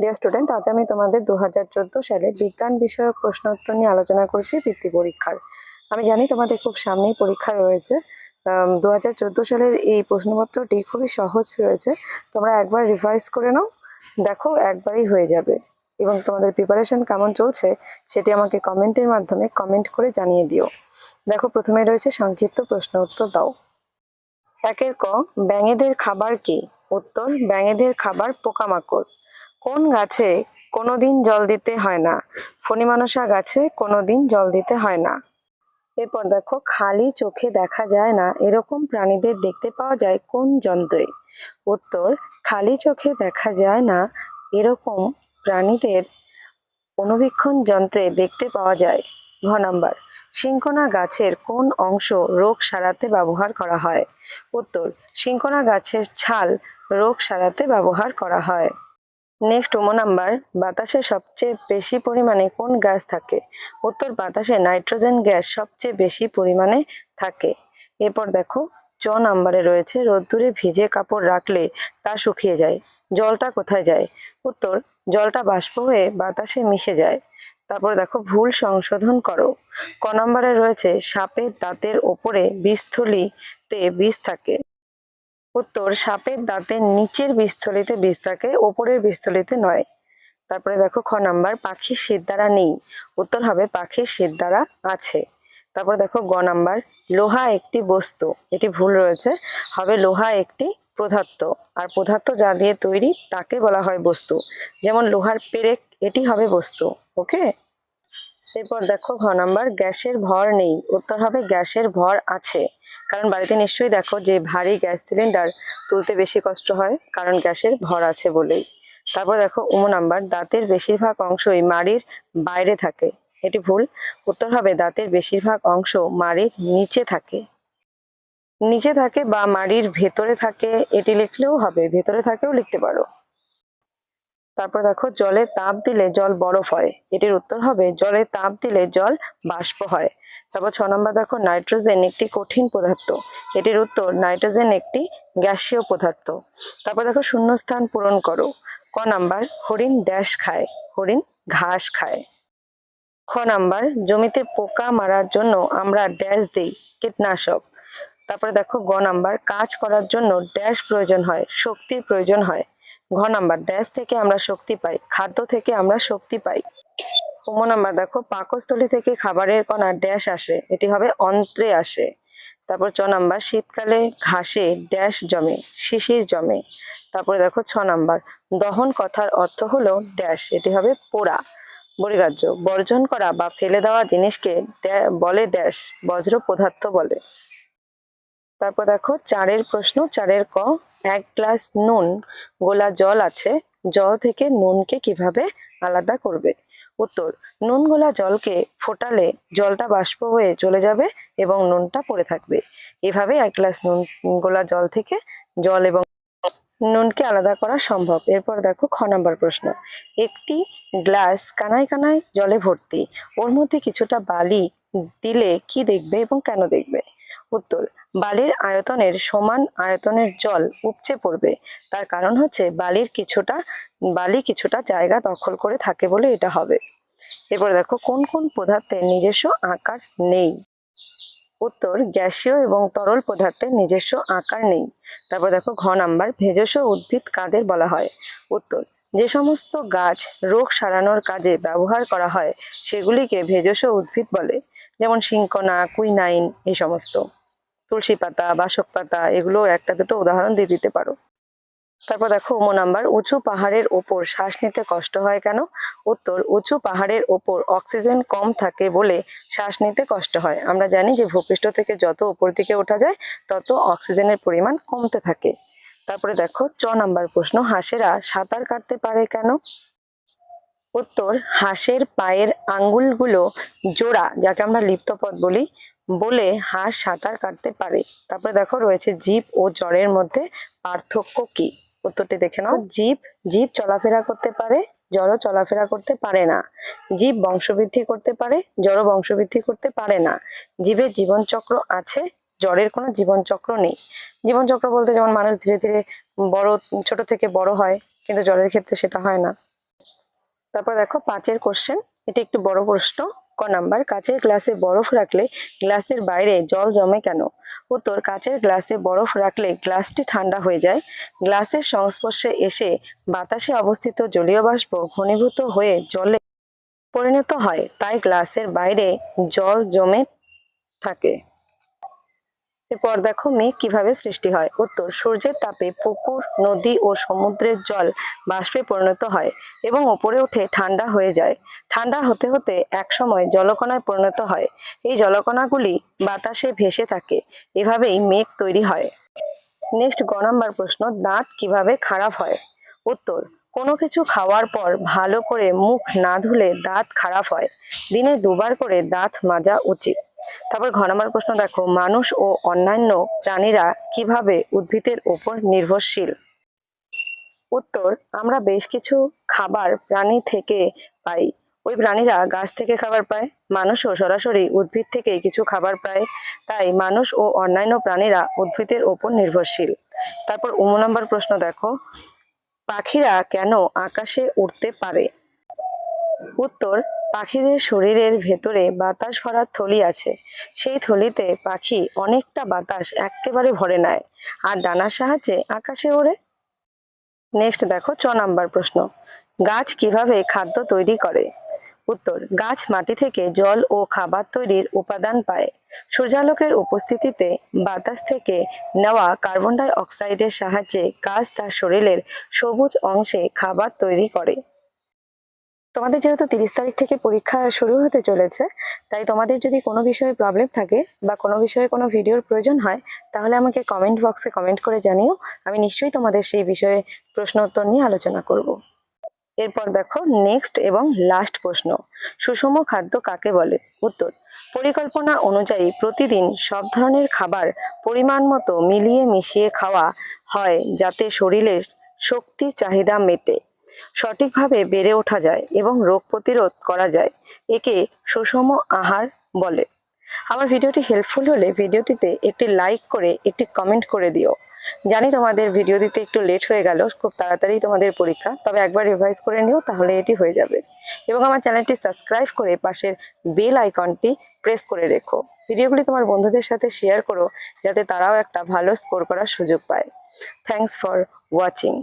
Dear student আজ আমি তোমাদের দু হাজার চোদ্দ সালে বিজ্ঞান বিষয়ক প্রশ্নোত্তর নিয়ে আলোচনা করছি বৃত্তি পরীক্ষার। আমি জানি তোমাদের খুব সামনেই পরীক্ষা রয়েছে। দু হাজার চোদ্দ সালের এই প্রশ্নপত্রটি খুবই সহজ রয়েছে। তোমরা একবার রিভাইজ করে নাও, দেখো একবারই হয়ে যাবে। এবং তোমাদের প্রিপারেশন কেমন চলছে, সেটি আমাকে কমেন্টের মাধ্যমে কমেন্ট করে জানিয়ে দিও। দেখো, প্রথমে রয়েছে সংক্ষিপ্ত প্রশ্ন উত্তর দাও। একের ক, ব্যাঙেদের খাবার কি? উত্তর, ব্যাঙেদের খাবার পোকামাকড়। কোন গাছে কোনোদিন জল দিতে হয় না? ফণিমানসা গাছে কোনোদিন জল দিতে হয় না। এরপর দেখো, খালি চোখে দেখা যায় না। এরকম প্রাণীদের দেখতে পাওয়া যায় কোন যন্ত্রে? উত্তর, খালি চোখে দেখা যায় না। এরকম প্রাণীদের অনুবীক্ষণ যন্ত্রে দেখতে পাওয়া যায়। ঘ নম্বর সিংকোনা গাছের কোন অংশ রোগ সারাতে ব্যবহার করা হয়? উত্তর সিংকোনা গাছের ছাল রোগ সারাতে ব্যবহার করা হয়। নেক্সট ওমো নাম্বার, বাতাসে সবচেয়ে বেশি পরিমাণে কোন গ্যাস থাকে? উত্তর, বাতাসে নাইট্রোজেন গ্যাস সবচেয়ে বেশি পরিমাণে থাকে। এরপর দেখো, চ নাম্বারে রয়েছে, রোদ্দুরে ভিজে কাপড় রাখলে তা শুকিয়ে যায়। জলটা কোথায় যায়? উত্তর, জলটা বাষ্প হয়ে বাতাসে মিশে যায়। তারপর দেখো, ভুল সংশোধন করো। ক নম্বরে রয়েছে সাপের দাঁতের ওপরে বীজথলিতে বিষ থাকে। উত্তর, সাপের দাঁতের নিচের বীজথলিতে বীজ থাকে ওপরের বীজথলিতে নয়। তারপরে দেখো খ নাম্বার, পাখির সিদ্ধারা নেই। উত্তর হবে পাখির সিদ্ধারা আছে। তারপর দেখো গ নাম্বার, লোহা একটি বস্তু, এটি ভুল রয়েছে, হবে লোহা একটি পদার্থ। আর পদার্থ যা দিয়ে তৈরি তাকে বলা হয় বস্তু। যেমন লোহার পেরেক, এটি হবে বস্তু, ওকে? এরপর দেখো ঘ নাম্বার, গ্যাসের ভর নেই। উত্তর হবে গ্যাসের ভর আছে। কারণ বাড়িতে নিশ্চয়ই দেখো যে ভারী গ্যাস সিলিন্ডার তুলতে বেশি কষ্ট হয়, কারণ গ্যাসের ভর আছে বলেই। তারপর দেখো উম নাম্বার, দাঁতের বেশিরভাগ অংশই মাড়ির বাইরে থাকে। এটি ভুল। উত্তর হবে দাঁতের বেশিরভাগ অংশ মাড়ির নিচে থাকে। নিচে থাকে বা মাড়ির ভেতরে থাকে, এটি লিখলেও হবে, ভেতরে থাকেও লিখতে পারো। তারপর দেখো, জলে তাপ দিলে জল বরফ হয়। এটির উত্তর হবে, জলে তাপ দিলে জল বাষ্প হয়। তারপর ছ নম্বর দেখো, নাইট্রোজেন একটি কঠিন পদার্থ। এটির উত্তর, নাইট্রোজেন একটি গ্যাসীয় পদার্থ। তারপর দেখো, শূন্যস্থান পূরণ করো। ক নাম্বার, হরিণ ড্যাশ খায়। হরিণ ঘাস খায়। খ নাম্বার, জমিতে পোকা মারার জন্য আমরা ড্যাশ দিই, কীটনাশক। তারপরে দেখো গ নাম্বার, কাজ করার জন্য ড্যাশ প্রয়োজন হয়, শক্তির প্রয়োজন হয়। ঘ নাম্বার ড্যাশ থেকে আমরা শক্তি পাই, খাদ্য থেকে আমরা শক্তি পাই। উম নাম্বার, দেখো পাকস্থলী থেকে খাবারের কণা ড্যাশ আসে, এটি হবে অন্ত্রে আসে। তারপর চ নাম্বার, শীতকালে ঘাসে ড্যাশ জমে, শিশির জমে। তারপরে দেখো ছ নাম্বার, দহন কথার অর্থ হলো ড্যাশ এটি হবে পোড়া, বরিগাহ্য। বর্জন করা বা ফেলে দেওয়া জিনিসকে বলে ড্যাশ বজ্র পদার্থ বলে। তারপর দেখো, চারের প্রশ্ন, চারের ক, এক গ্লাস নুন, গোলা জল আছে, জল থেকে নুনকে কীভাবে আলাদা করবে? উত্তর, নুন গোলা জলকে ফোটালে জলটা বাষ্প হয়ে চলে যাবে এবং নুনটা পড়ে থাকবে। এভাবে এক গ্লাস নুন, গোলা জল থেকে জল এবং নুনকে আলাদা করা সম্ভব। এরপর দেখো, খ নাম্বার প্রশ্ন, একটি গ্লাস কানায় কানায় জলে ভর্তি, ওর মধ্যে কিছুটা বালি দিলে কি দেখবে এবং কেন দেখবে? উত্তর, বালির আয়তনের সমান আয়তনের জল উপচে পড়বে। তার কারণ হচ্ছে বালির কিছুটা, বালি কিছুটা জায়গা দখল করে থাকে বলে এটা হবে। এরপর দেখো, কোন কোন পদার্থের নিজস্ব আকার নেই? উত্তর, গ্যাসীয় এবং তরল পদার্থের নিজস্ব আকার নেই। তারপর দেখো, ঘ নাম্বার, ভেষজ উদ্ভিদ কাদের বলা হয়? উত্তর যে সমস্ত গাছ রোগ সারানোর কাজে ব্যবহার করা হয়, সেগুলিকে ভেষজ উদ্ভিদ বলে, যেমন সিংকনা কুইনাইন, এই সমস্ত। তুলসী পাতা, বাসক পাতা, এগুলো একটা দুটো উদাহরণ দিয়ে দিতে পারো। তারপর দেখো, উমো নাম্বার, উঁচু পাহাড়ের ওপর শ্বাস নিতে কষ্ট হয় কেন? উত্তর, উঁচু পাহাড়ের ওপর অক্সিজেন কম থাকে বলে শ্বাস নিতে কষ্ট হয়। আমরা জানি যে ভূপৃষ্ঠ থেকে যত উপর দিকে ওঠা যায়, তত অক্সিজেনের পরিমাণ কমতে থাকে। তারপরে দেখো, চ নাম্বার প্রশ্ন, হাঁসেরা সাঁতার কাটতে পারে কেন? উত্তর, হাঁসের পায়ের আঙ্গুলগুলো জোড়া, যাকে আমরা লিপ্তপদ বলি, বলে হাঁস সাঁতার কাটতে পারে। তারপরে দেখো, রয়েছে জীব ও জড়ের মধ্যে পার্থক্য কি? উত্তরটি দেখে নাও। জীব জীব চলাফেরা করতে পারে জড় চলাফেরা করতে পারে না। জীব বংশবৃদ্ধি করতে পারে জড় বংশবৃদ্ধি করতে পারে না। জীবের জীবনচক্র আছে জড়ের কোনো জীবনচক্র নেই। জীবনচক্র বলতে যেমন মানুষ ধীরে ধীরে বড়, ছোট থেকে বড় হয়, কিন্তু জলের ক্ষেত্রে সেটা হয় না। তারপর দেখো পাঁচের কোশ্চেন এটি একটু বড় প্রশ্ন। ক নাম্বার, কাচের গ্লাসে বরফ রাখলে গ্লাসের বাইরে জল জমে কেন? উত্তর, কাচের গ্লাসে বরফ রাখলে গ্লাসটি ঠান্ডা হয়ে যায়। গ্লাসের সংস্পর্শে এসে বাতাসে অবস্থিত জলীয় বাষ্প ঘনীভূত হয়ে জলে পরিণত হয়, তাই গ্লাসের বাইরে জল জমে থাকে। এরপর দেখো মেঘ কীভাবে সৃষ্টি হয়। উত্তর, সূর্যের তাপে পুকুর, নদী ও সমুদ্রের জল বাষ্পে পরিণত হয় এবং ওপরে উঠে ঠান্ডা হয়ে যায়। ঠান্ডা হতে হতে একসময় জলকণায় পরিণত হয়। এই জলকণাগুলি বাতাসে ভেসে থাকে। এভাবেই মেঘ তৈরি হয়। নেক্সট গ নাম্বার প্রশ্ন, দাঁত কীভাবে খারাপ হয়? উত্তর, কোনো কিছু খাওয়ার পর ভালো করে মুখ না ধুলে দাঁত খারাপ হয়। দিনে দুবার করে দাঁত মাজা উচিত। তারপর ঘ নম্বর প্রশ্ন, দেখো, মানুষ ও অন্যান্য প্রাণীরা কীভাবে উদ্ভিদের ওপর নির্ভরশীল? উত্তর, আমরা বেশ কিছু খাবার প্রাণী থেকে পাই। ওই প্রাণীরা গাছ থেকে খাবার পায় মানুষও সরাসরি উদ্ভিদ থেকে কিছু খাবার পায়। তাই মানুষ ও অন্যান্য প্রাণীরা উদ্ভিদের ওপর নির্ভরশীল। তারপর উম নম্বর প্রশ্ন, দেখো, পাখিরা কেন আকাশে উড়তে পারে? উত্তর পাখিদের শরীরের ভেতরে বাতাস ভরার থলি আছে। সেই থলিতে পাখি অনেকটা বাতাস একেবারে ভরে নেয়। আর ডানার সাহায্যে আকাশে ওড়ে। নেক্সট দেখো ছ নাম্বার প্রশ্ন। গাছ কীভাবে খাদ্য তৈরি করে? উত্তর, গাছ মাটি থেকে জল ও খাবার তৈরির উপাদান পায়। সূর্যালোকের উপস্থিতিতে বাতাস থেকে নেওয়া কার্বন ডাই অক্সাইডের সাহায্যে গাছ তার শরীরের সবুজ অংশে খাবার তৈরি করে। তোমাদের যেহেতু তিরিশ তারিখ থেকে পরীক্ষা শুরু হতে চলেছে, তাই তোমাদের যদি কোনো বিষয়ে প্রবলেম থাকে বা কোনো বিষয়ে কোনো ভিডিওর প্রয়োজন হয়, তাহলে আমাকে কমেন্ট বক্সে কমেন্ট করে জানিও, আমি নিশ্চয়ই তোমাদের সেই বিষয়ে প্রশ্ন উত্তর নিয়ে আলোচনা করব। এরপর দেখো নেক্সট এবং লাস্ট প্রশ্ন। সুষম খাদ্য কাকে বলে? উত্তর, পরিকল্পনা অনুযায়ী প্রতিদিন সব ধরনের খাবার পরিমাণ মতো মিলিয়ে মিশিয়ে খাওয়া হয় যাতে শরীরের শক্তির চাহিদা মেটে। সঠিকভাবে বেড়ে ওঠা যায় এবং রোগ প্রতিরোধ করা যায়, একে সুষম আহার বলে। আমার ভিডিওটি হেল্পফুল হলে ভিডিওটিতে একটি লাইক করে একটি কমেন্ট করে দিও। জানি তোমাদের ভিডিও দিতে একটু লেট হয়ে গেল, খুব তাড়াতাড়ি তোমাদের পরীক্ষা, তবে একবার রিভাইজ করে নিও তাহলে এটি হয়ে যাবে। এবং আমার চ্যানেলটি সাবস্ক্রাইব করে পাশের বেল আইকনটি প্রেস করে রেখো। ভিডিওগুলি তোমার বন্ধুদের সাথে শেয়ার করো, যাতে তারাও একটা ভালো স্কোর করার সুযোগ পায়। Thanks for watching